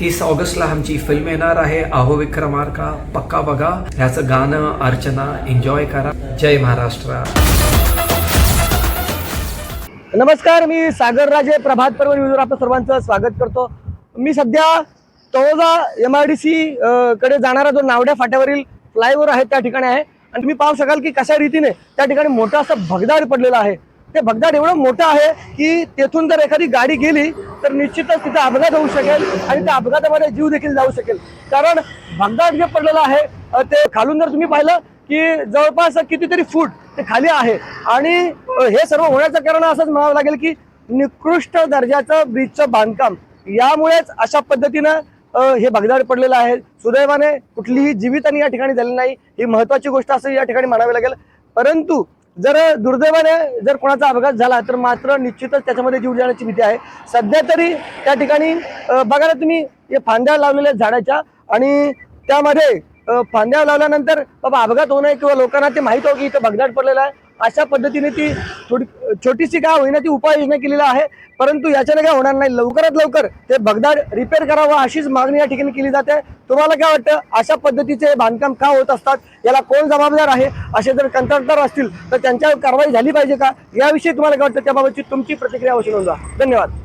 तीस ऑगस्टला आमची फिल्म येणार आहे. आहो विक्रमार्का पक्का बघा. ह्याचं गाणं अर्चना एन्जॉय करा. जय महाराष्ट्र. नमस्कार मी सागर राजे प्रभात पर्व न्यूजवर आपलं सर्वांचं स्वागत करतो. मी सध्या Taloja M I D C कडे जाणारा जो नावड्या फाट्यावरील फ्लायओव्हर आहे त्या ठिकाणी आहे. आणि तुम्ही पाहू शकाल की कशा रीतीने त्या ठिकाणी मोठा असं भगदाड पडलेला आहे. ते भगदाड एवढं मोठं आहे की तेथून जर एखादी गाडी गेली तर निश्चितच तिथे अपघात होऊ शकेल आणि त्या अपघातामध्ये जीव देखील जाऊ शकेल. कारण भगदाड जे पडलेलं आहे ते खालून जर तुम्ही पाहिलं की जवळपास कितीतरी फूट ते खाली आहे. आणि हे सर्व होण्याचं कारण असंच म्हणावं लागेल की निकृष्ट दर्जाचं ब्रिजचं बांधकाम. यामुळेच अशा पद्धतीनं हे भगदाड पडलेलं आहे. सुदैवाने कुठलीही जीवितहानी या ठिकाणी झाली नाही. ही महत्वाची गोष्ट असं या ठिकाणी म्हणावी लागेल. परंतु जर दुर्दैवाने जर कोणाचा अपघात झाला तर मात्र निश्चितच त्याच्यामध्ये जीव जाण्याची भीती आहे. सध्या तरी त्या ठिकाणी बघा ना तुम्ही हे फांद्या लावलेल्या झाडाच्या आणि त्यामध्ये फांद्या लावल्यानंतर बाबा अपघात होऊ नये किंवा लोकांना ते माहीत हो की इथं भगदाट पडलेला आहे. अशा पद्धतीने ती थोडी छोटीशी काय होईना ती उपाययोजना केलेली आहे. परंतु याच्याने काय होणार नाही. लवकरात लवकर ते भगदाड रिपेअर करावं अशीच मागणी या ठिकाणी केली जाते. तुम्हाला काय वाटतं? अशा पद्धतीचे बांधकाम का होत असतात? याला कोण जबाबदार आहे? असे जर कंत्राटदार असतील तर त्यांच्यावर कारवाई झाली पाहिजे का? याविषयी तुम्हाला काय वाटतं? त्याबाबतची तुमची प्रतिक्रिया अवश्य नोंदवा. धन्यवाद.